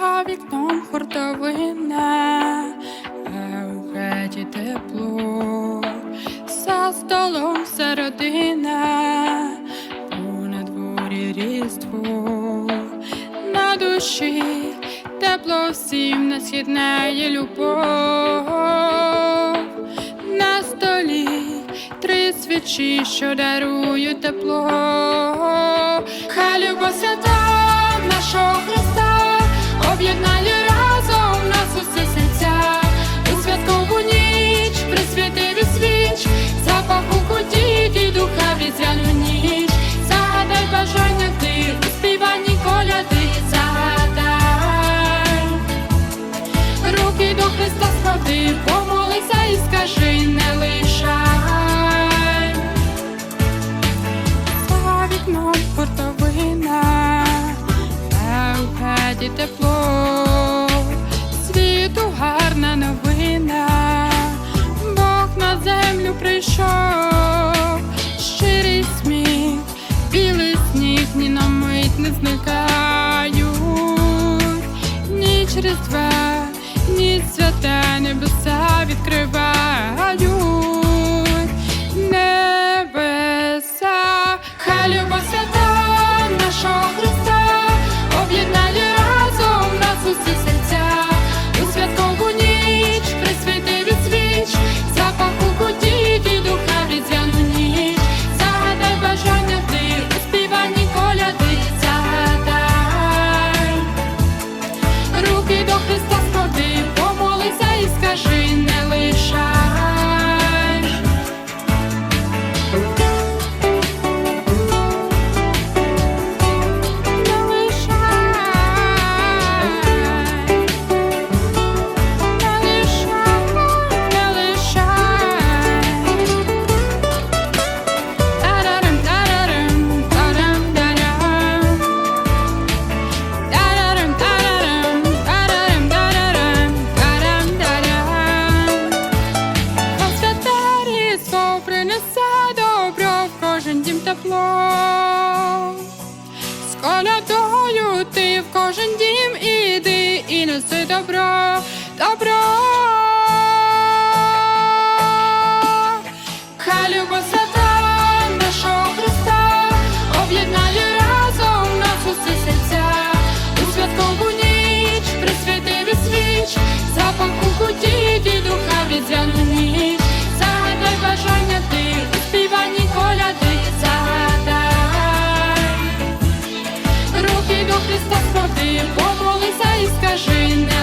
За вікном хуртовина, а у хаті тепло, за столом вся родина, на дворі різдво, на душі тепло всім нас єднає любов, на столі три свічі, що дарують тепло, хай любов свята Склади, помолися і скажи, не лишай. За вікном хуртовина, а у тепло, світу гарна новина, Бог на землю прийшов, щирий сміх, білий сніг, ні на мить не зникають, ніч різдва, ніч свята, небеса відкривають небеса, хай любов свята тепло. З колядою ти в кожен дім іди і неси добро, добро. Руки